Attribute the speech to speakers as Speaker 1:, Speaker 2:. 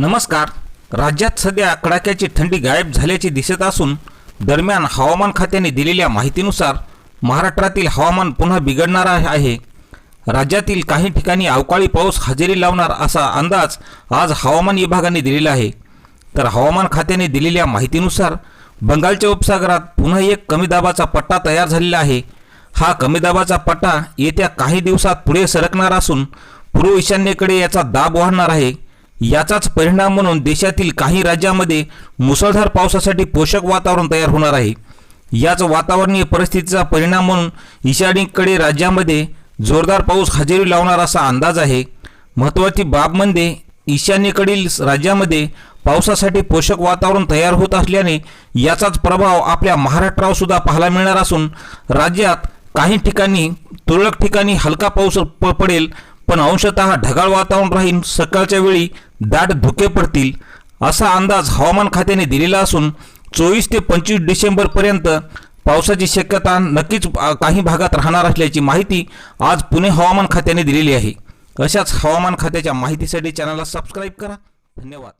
Speaker 1: नमस्कार. राज्यात सध्या कडाक्याची थंडी गायब झाल्याचे दिसत असून दरम्यान हवामान खात्याने दिलेल्या माहितीनुसार महाराष्ट्रातील हवामान पुन्हा बिघडणार आहे. राज्यातील काही ठिकाणी अवकाळी पाऊस हजेरी लावणार असा अंदाज आज हवामान विभागाने दिलेला आहे. तर हवामान खात्याने दिलेल्या माहितीनुसार बंगालच्या उपसागरात पुन्हा एक कमी दाबाचा पट्टा तयार झालेला आहे. हा कमी दाबाचा पट्टा येत्या काही दिवसात पुढे सरकणार असून पूर्व ईशान्येकडे याचा दाब वाढणार आहे. याचाच परिणाम म्हणून देशातील काही राज्यामध्ये मुसळधार पावसासाठी पोषक वातावरण तयार होणार आहे. याच वातावरणीय परिस्थितीचा परिणाम म्हणून ईशान्येकडे राज्यामध्ये जोरदार पाऊस हजेरी लावणार असा अंदाज आहे. महत्त्वाची बाब म्हणजे ईशान्येकडील राज्यामध्ये पावसासाठी पोषक वातावरण तयार होत असल्याने याचाच प्रभाव आपल्या महाराष्ट्रावर सुद्धा पाहायला मिळणार असून राज्यात काही ठिकाणी तुरळक ठिकाणी हलका पाऊस प- पडेल. पण अंशतः ढगाळ वातावरण राहील. सकाळच्या वेळी दाट धुके पडतील असा अंदाज हवामान खात्याने दिलेला असून चोवीस ते पंचवीस डिसेंबरपर्यंत पावसाची शक्यता नक्कीच काही भागात राहणार असल्याची माहिती आज पुणे हवामान खात्याने दिलेली आहे. अशाच हवामान खात्याच्या माहितीसाठी चॅनलला सबस्क्राईब करा. धन्यवाद.